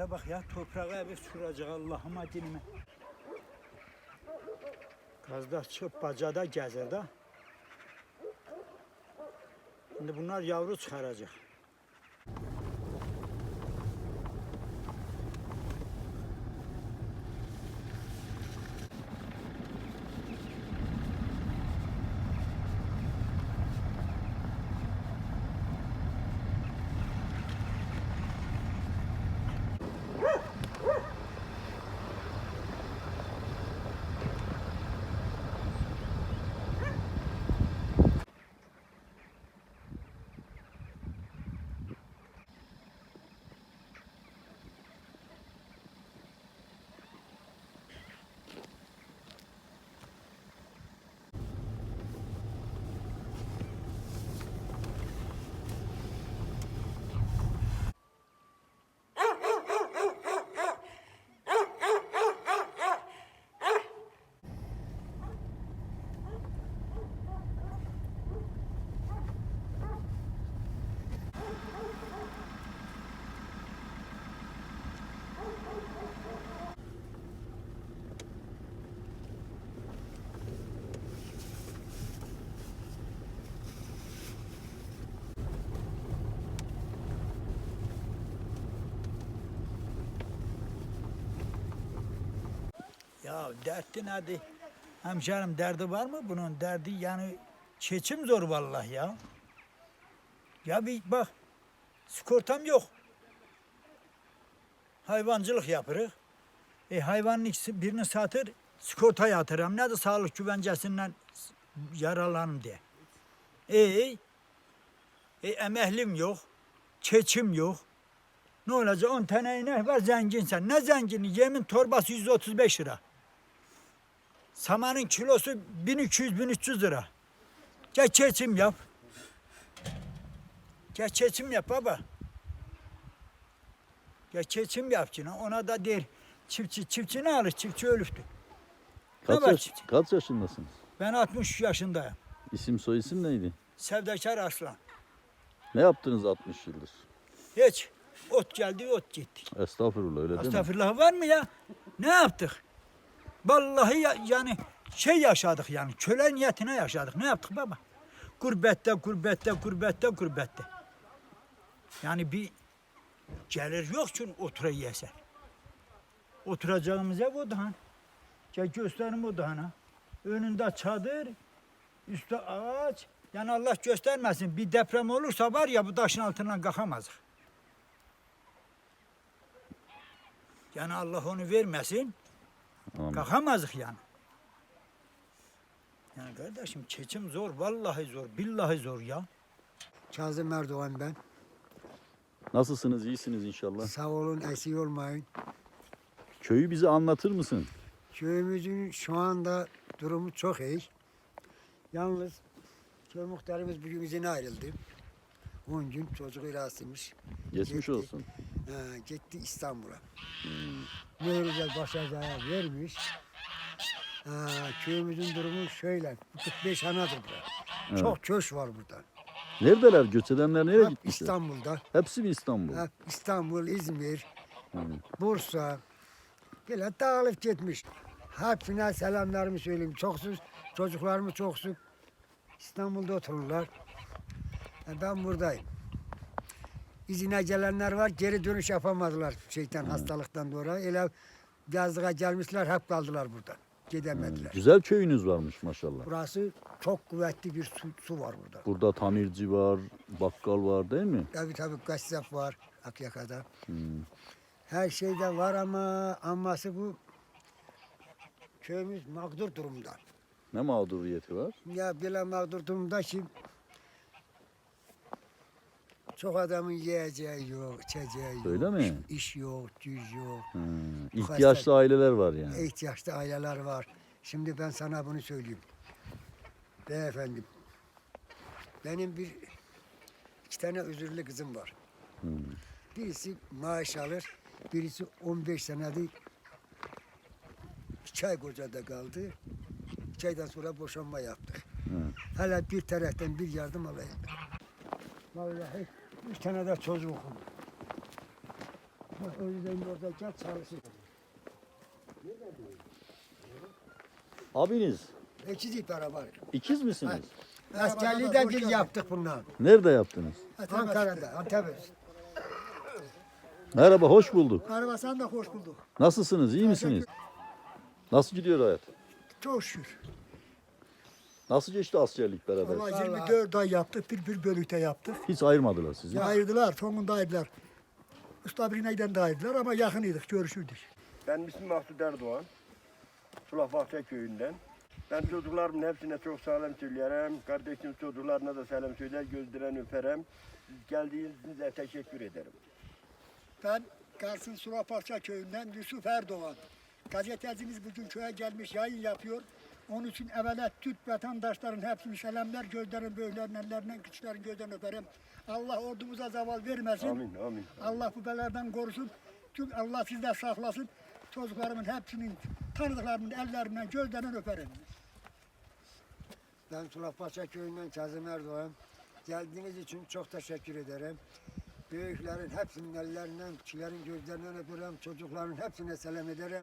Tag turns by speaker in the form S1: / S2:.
S1: Buraya bak ya toprağa bir süracak Allah'ıma dinime. Gazda çıkıp bacada gezer da. Şimdi bunlar yavru çıkaracak. Ya derdi nedir? Hemşerim derdi var mı bunun? Derdi yani çeçim zor vallahi ya. Ya bir bak sigortam yok. Hayvancılık yapırıq. E hayvanın ikisi birini satır, sigorta yatırım. Ne de sağlık güvencesinden yaralanım diye. E, e emeklim yok, keçim yok. Ne olacak? 10 tane inek var zenginsen. Ne zengini? Yemin torbası 135 lira. Samanın kilosu 1200-1300 lira. Gel keçim yap. Gel keçim yap baba. Gel keçim yap yine. Ona da der. Çiftçi, çiftçi ne alır? Çiftçi ölüftü.
S2: Kaç, yaş,
S1: çiftçi?
S2: kaç yaşındasınız?
S1: Ben 63 yaşındayım.
S2: İsim soy isim neydi?
S1: Sevdakar Aslan.
S2: Ne yaptınız 60 yıldır?
S1: Hiç. Ot geldi, ot gitti.
S2: Estağfurullah öyle değil mi?
S1: Estağfurullah var mı ya? Ne yaptık? Vallahi ya- yani şey yaşadık yani. Köle niyetine yaşadık. Ne yaptık baba? Gurbette, gurbette, gurbette, gurbette. Yani bir gelir yok çünkü otura yesen. Oturacağımız ev o daha. Gel gösterim o daha. Önünde çadır, üstte ağaç. Yani Allah göstermesin bir deprem olursa var ya bu taşın altından kalkamazdık. Yani Allah onu vermesin.
S2: Amin.
S1: Kalkamazdık yani. Yani kardeşim çeçim zor, vallahi zor, billahi zor ya.
S3: Kazım Erdoğan ben.
S2: Nasılsınız? İyisiniz inşallah.
S3: Sağ olun, eksik olmayın.
S2: Köyü bize anlatır mısın?
S3: Köyümüzün şu anda durumu çok iyi. Yalnız köy muhtarımız bugün izine ayrıldı. 10 gün çocuğuyla hastaymış.
S2: Geçmiş
S3: Gitti.
S2: olsun.
S3: Ha, gitti İstanbul'a. Mühürüzel başacağı vermiş. Ha, köyümüzün durumu şöyle. 45 hanadır burada.
S2: Evet.
S3: Çok köş var burada.
S2: Neredeler? Göç edenler nereye
S3: Hep
S2: gitmişler?
S3: İstanbul'da.
S2: Hepsi mi İstanbul?
S3: Hep İstanbul, İzmir,
S2: Hı.
S3: Bursa. Böyle dağılıp gitmiş. Hepsine selamlarımı söyleyeyim. Çoksuz, çocuklarımı çoksun. İstanbul'da otururlar. Ben buradayım. İzine gelenler var, geri dönüş yapamadılar şeytan hastalıktan dolayı. Öyle yazlığa gelmişler, hep kaldılar burada. Gidemediler.
S2: Güzel köyünüz varmış maşallah.
S3: Burası çok kuvvetli bir su, su var burada.
S2: Burada tamirci var, bakkal var değil mi?
S3: Tabii tabii kasap var Akyaka'da.
S2: Hmm.
S3: Her şeyde var ama aması bu köyümüz mağdur durumda.
S2: Ne mağduriyeti var?
S3: Ya bile mağdur durumda ki çok adamın yiyeceği yok, içeceği yok.
S2: Öyle mi?
S3: İş yok, düz yok.
S2: Hı. İhtiyaçlı aileler var yani.
S3: ihtiyaçlı aileler var. Şimdi ben sana bunu söyleyeyim. Beyefendim, benim bir iki tane özürlü kızım var.
S2: Hı.
S3: Birisi maaş alır, birisi 15 senedir iki ay kocada kaldı. İki aydan sonra boşanma yaptık. Hele bir taraftan bir yardım alayım. Vallahi üç tane de çocuğum. Bak, O yüzden orada gel çalışır.
S2: Abiniz
S3: İkiz beraber.
S2: ikiz misiniz?
S3: Askerliği de biz yaptık bundan.
S2: Nerede yaptınız?
S3: Ankara'da, Antep'e.
S2: Merhaba, hoş bulduk.
S3: Merhaba sen de hoş bulduk.
S2: Nasılsınız, iyi misiniz? Nasıl gidiyor hayat?
S3: Çok şükür.
S2: Nasıl geçti askerlik beraber?
S3: Vallahi.
S4: 24 ay yaptık, bir bir bölükte yaptık.
S2: Hiç ayırmadılar sizi.
S4: Ayırdılar, sonunda ayırdılar. Usta Birney'den de ayırdılar ama yakınıydık, görüşürdük.
S5: Ben ismim Mahsud Erdoğan. Sulafakça köyünden. Ben çocuklarımın hepsine çok selam söylerim. Kardeşim çocuklarına da selam söyler, gözdiren öperim. Siz geldiğinizde teşekkür ederim.
S4: Ben Kars'ın Suraparça köyünden Yusuf Erdoğan. Gazetecimiz bugün köye gelmiş, yayın yapıyor. Onun için evvela Türk vatandaşların hepsini selamlar, gözlerin böylerin ellerinden, küçüklerin gözlerini öperim. Allah ordumuza zaval vermesin.
S5: Amin, amin.
S4: Allah bu beladan korusun. Tüm Allah sizden saklasın. Çocuklarımın hepsinin, tanıdıklarımın ellerinden, gözlerinden öperim.
S3: Ben Sulafpaşa köyünden Kazım Erdoğan. Geldiğiniz için çok teşekkür ederim. Büyüklerin hepsinin ellerinden, küçüklerin gözlerinden öperim. Çocukların hepsine selam ederim.